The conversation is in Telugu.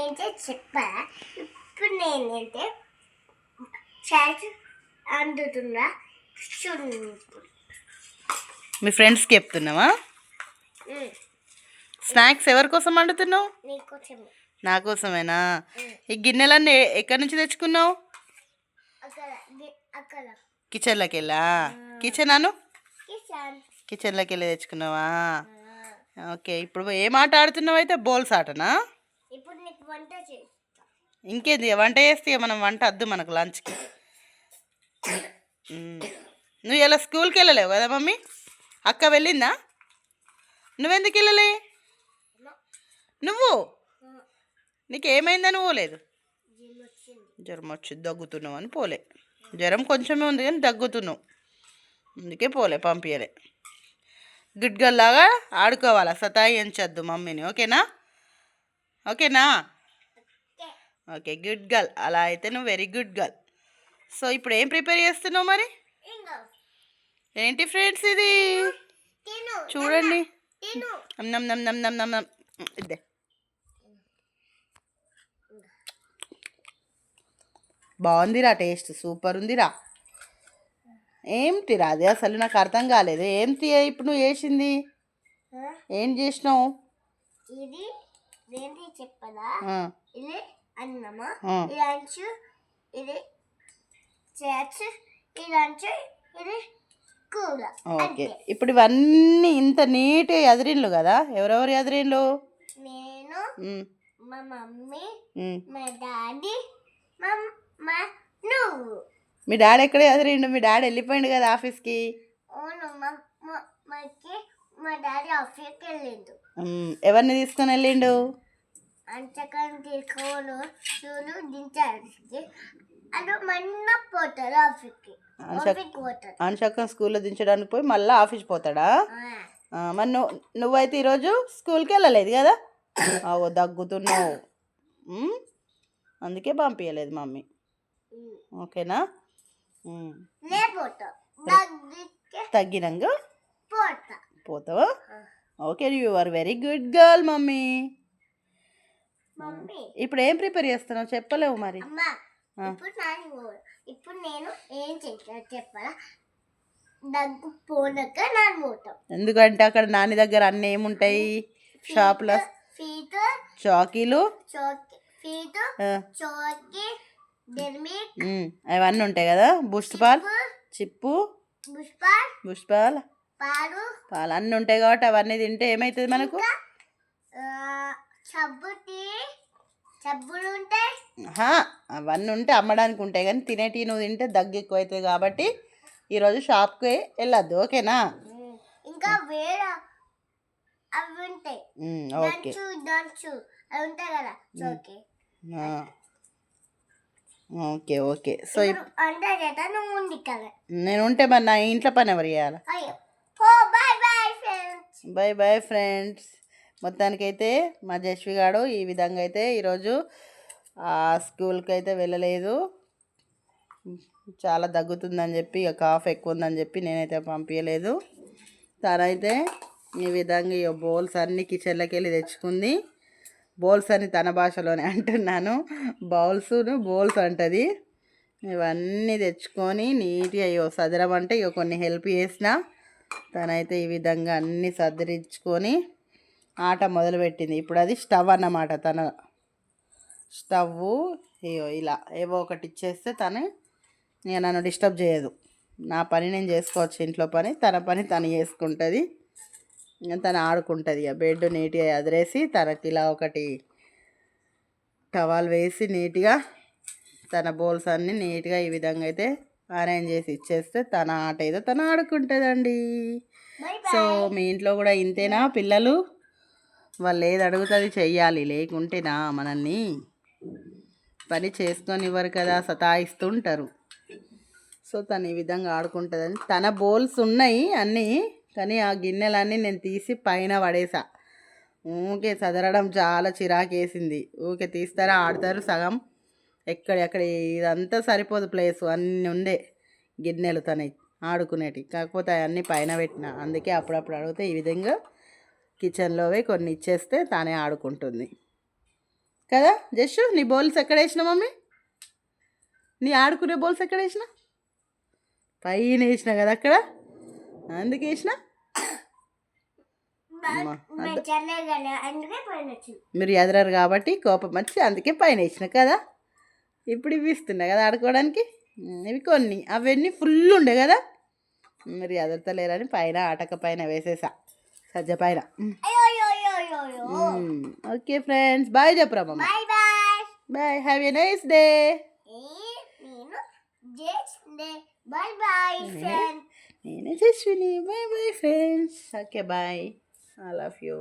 ఏంటో చెప్పా ఇప్పుడు నేనైతే చాట్ అందుతున్నా చూడండి మీ ఫ్రెండ్స్కి చెప్తున్నావా? స్నాక్స్ ఎవరి కోసం వండుతున్నావు? నా కోసమేనా? ఈ గిన్నెలన్నీ ఎక్కడి నుంచి తెచ్చుకున్నావు? కిచెన్లోకి వెళ్ళా కిచెన్ అను కిచెన్లోకి వెళ్ళి తెచ్చుకున్నావా? ఓకే ఇప్పుడు ఏం ఆట ఆడుతున్నావు అయితే? బౌల్స్ ఆటనా? వంట చేస్తా. ఇంకేంది వంట చేస్తే మనం వంట వద్దు మనకు లంచ్కి. నువ్వు ఇలా స్కూల్కి వెళ్ళలేవు కదా మమ్మీ? అక్క వెళ్ళిందా? నువ్వెందుకు వెళ్ళలే? నువ్వు? నీకు ఏమైందని పోలేదు? జ్వరం వచ్చి దగ్గుతున్నావు అని పోలే. జ్వరం కొంచెమే ఉంది కానీ దగ్గుతున్నావు. అందుకే పోలే పంపించలే గుడ్ గర్ల్ లాగా ఆడుకోవాలా సతాయించద్దు మమ్మీని ఓకేనా? ఓకేనా? ఓకే గుడ్ గర్ల్ అలా అయితే నువ్వు వెరీ గుడ్ గర్ల్ సో ఇప్పుడు ఏం ప్రిపేర్ చేస్తున్నావు మరి? ఏంటి ఫ్రెండ్స్ ఇది? చూడండి. నమ్ నమ్ నమ్ నమ్ నమ్ నమ్ ఇద్దే. బాగుందిరా టేస్ట్ సూపర్ ఉందిరా. ఏంటిరా అది? అసలు నాకు అర్థం కాలేదు. ఏంటి ఇప్పుడు నువ్వు చేసింది? ఏం చేసినావు? ఇది చెప్పదా అన్నము? ఆ. ఇది చేర్చ్ అంచు ఇది కూర. ఓకే. ఇప్పుడు ఇవన్నీ ఇంత నీట్గా ఎదిరిన్లు కదా? ఎవరెవరు ఎదిరిన్లు నేను మా మమ్మీ. మా డాడీ మా మా నువ్వు. మీ డాడీ ఎక్కడ ఎదిరిండు? మీ డాడీ వెళ్ళిపోయిండు కదా ఆఫీస్కి? అవును మా డాడీ ఆఫీస్కి వెళ్ళిండు. ఎవరిని తీసుకొని వెళ్ళిండు? అంతకని తీసుకోను చూడు దించాలి అది మన్న పోతారు ఆఫీస్కి. అనుషక్కని స్కూల్లో దించడానికి పోయి మళ్ళీ ఆఫీస్ పోతాడా? మరి నువ్వు నువ్వైతే ఈరోజు స్కూల్కి వెళ్ళలేదు కదా? అవో దగ్గుతున్నావు. అందుకే పంపించలేదు మమ్మీ. ఓకేనా? తగ్గినాక పోతా. పోతావా. Okay you are very good girl mummy. ఇప్పుడు ఏం ప్రిపేర్ చేస్తున్నావు? చెప్పలేవు మరి. ఇప్పుడు నాని ఏం చెప్పాలా? దగ్గు పోనాక ఎందుకంటే అక్కడ నాని దగ్గర అన్నీ ఏముంటాయి? షాప్లో చాకీలు. అవన్నీ ఉంటాయి కదా? బూస్ట్ పాల్ చిప్పు బుష్పాల్ పాలు పాలు అన్నీ ఉంటాయి కాబట్టి అవన్నీ తింటే ఏమవుతుంది మనకు? అవన్నీ ఉంటే అమ్మడానికి ఉంటాయి కానీ తినేటి నువ్వు తింటే దగ్గు ఎక్కువ అవుతుంది కాబట్టి ఈరోజు షాప్కి వెళ్ళొద్దు ఓకేనా? ఇంకా వేరే అవి ఉంటాయి. Um, okay. అవి ఉంటాయి కదా. ఓకే. ఓకే సో నేను ఉంటే మరి నా ఇంట్లో పని ఎవరు చేయాలి? పో bye friends. Bye bye friends. మొత్తానికైతే మా జస్వి ఈ విధంగా అయితే ఈరోజు ఆ స్కూల్కి అయితే వెళ్ళలేదు. చాలా దగ్గుతుందని చెప్పి ఇక కాఫ్ ఎక్కువ ఉందని చెప్పి నేనైతే పంపించలేదు తనైతే ఈ విధంగా ఈ బౌల్స్ అన్ని కిచెన్లోకి వెళ్ళి తెచ్చుకుంది. బౌల్స్ అని తన భాషలోనే అంటున్నాను. బౌల్స్ను బౌల్స్ అంటది. ఇవన్నీ తెచ్చుకొని నీట్గా సదరం అంటే ఇక కొన్ని హెల్ప్ చేసిన. తనైతే ఈ విధంగా అన్నీ సదరించుకొని ఆట మొదలుపెట్టింది. ఇప్పుడు అది స్టవ్ అన్నమాట తన. స్టవ్ ఇలా ఏవో ఒకటి ఇచ్చేస్తే తను ఇక నన్ను డిస్టర్బ్ చేయదు. నా పని నేను చేసుకోవచ్చు ఇంట్లో పని తన పని తను చేసుకుంటుంది. తను ఆడుకుంటుంది. ఇక బెడ్ నీట్గా అదిరేసి తనకి ఇలా ఒకటి టవాల్ వేసి నీట్గా తన బౌల్స్ అన్నీ నీట్గా ఈ విధంగా అయితే అరేంజ్ చేసి ఇచ్చేస్తే తన ఆట ఏదో తను ఆడుకుంటుందండి. సో మీ ఇంట్లో కూడా ఇంతేనా పిల్లలు? వాళ్ళు ఏది అడుగుతుంది చెయ్యాలి. లేకుంటేనా మనల్ని పని చేసుకొని ఇవ్వరు కదా సతాయిస్తుంటారు. సో తను ఈ విధంగా ఆడుకుంటుందని తన బోల్స్ ఉన్నాయి అన్నీ కానీ ఆ గిన్నెలన్నీ నేను తీసి పైన పడేసా. ఊకే చదరడం చాలా చిరాకేసింది. ఊకే తీస్తారా ఆడతారు సగం. ఎక్కడెక్కడ ఇదంతా సరిపోదు ప్లేస్. అన్నీ ఉండే గిన్నెలు తనవి ఆడుకునేటి కాకపోతే అవన్నీ పైన పెట్టిన. అందుకే అప్పుడప్పుడు అడిగితే ఈ విధంగా కిచెన్లోవే కొన్ని ఇచ్చేస్తే తానే ఆడుకుంటుంది. కదా? జస్ట్ నీ బౌల్స్ ఎక్కడ వేసిన మమ్మీ? నీ ఆడుకునే బౌల్స్ ఎక్కడ వేసిన పైన వేసిన కదా అక్కడ? అందుకే వేసిన? మీరు ఎదరారు కాబట్టి కోపం వచ్చి అందుకే పైన వేసిన కదా? ఇప్పుడు ఇవి ఇస్తున్నా కదా ఆడుకోవడానికి? ఇవి కొన్ని. అవన్నీ ఫుల్ ఉండే కదా? మీరు ఎదరతలేరని పైన ఆటక పైన వేసేసా. సజ్జ పైన అయ్యో అయ్యో అయ్యో అయ్యో అయ్యో ఓకే ఫ్రెండ్స్ బాయ్ చెప్పురా మమ్మ bye bye bye have a nice day ఏ నేను చేసిందే బాయ్ బాయ్ ఫ్రెండ్ నేను Jasvini bye bye friends okay bye I love you